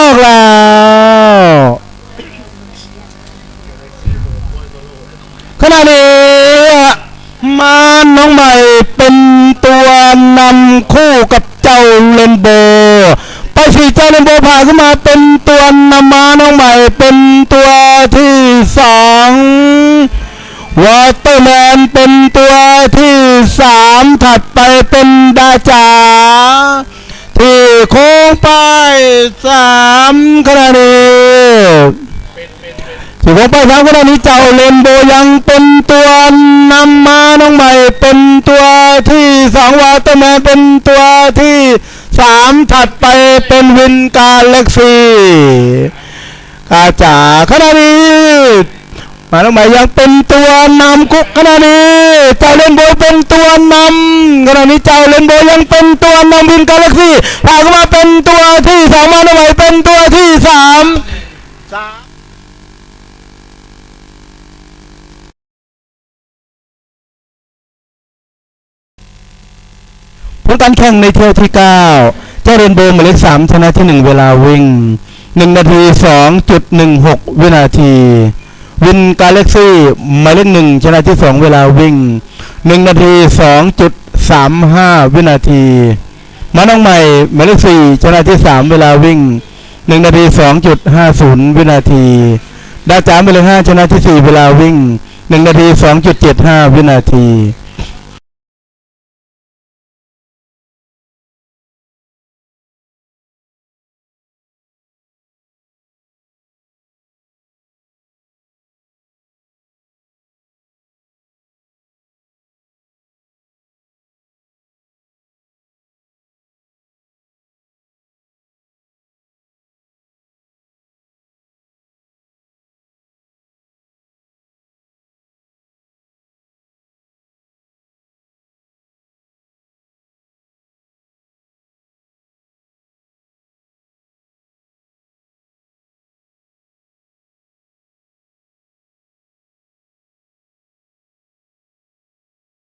อกแล้ว ขณะนี้มาน้องใหม่เป็นตัวนำคู่กับเจ้าเลนโบไปสี่เจ้าเลนโบผ่านขึ้นมาเป็นตัวนำมาน้องใหม่เป็นตัวที่สองวอเตอร์แมนเป็นตัวที่สามถัดไปเป็นดาจาที่ โค้งไปสามขณะนี้ถือว่าไปทางขณะนี้เจ้าเลนโบยังเป็นตัวนำมาน้องใหม่เป็นตัวที่สองวาตแมนเป็นตัวที่สามถัดไปเป็นวินกาเล็กซีกาจ๋าขณะนี้มาน้องใหม่ยังเป็นตัวนำกุกขณะนี้เจ้าเลนโบเป็นตัวนำ ณะนี้เจ้าเลนโบยังเป็นตัวนำวินกาเล็กซีพาเข้ามาเป็นตัวที่สองมาน้องใหม่เป็นตัวที่สามสามผลการแข่งในเที่ยวที่9เจ้าเรนโบว์หมายเลข3ชนะที่1เวลาวิ่ง1นาที2.16วินาที วินกาเล็กซี่หมายเลข1ชนะที่2เวลาวิ่ง1นาที 2.35วินาทีมาน้องใหม่หมายเลข4ชนะที่3เวลาวิ่ง1นาที2.50วินาที ดาจามหมายเลข5ชนะที่4เวลาวิ่ง1นาที2.75วินาที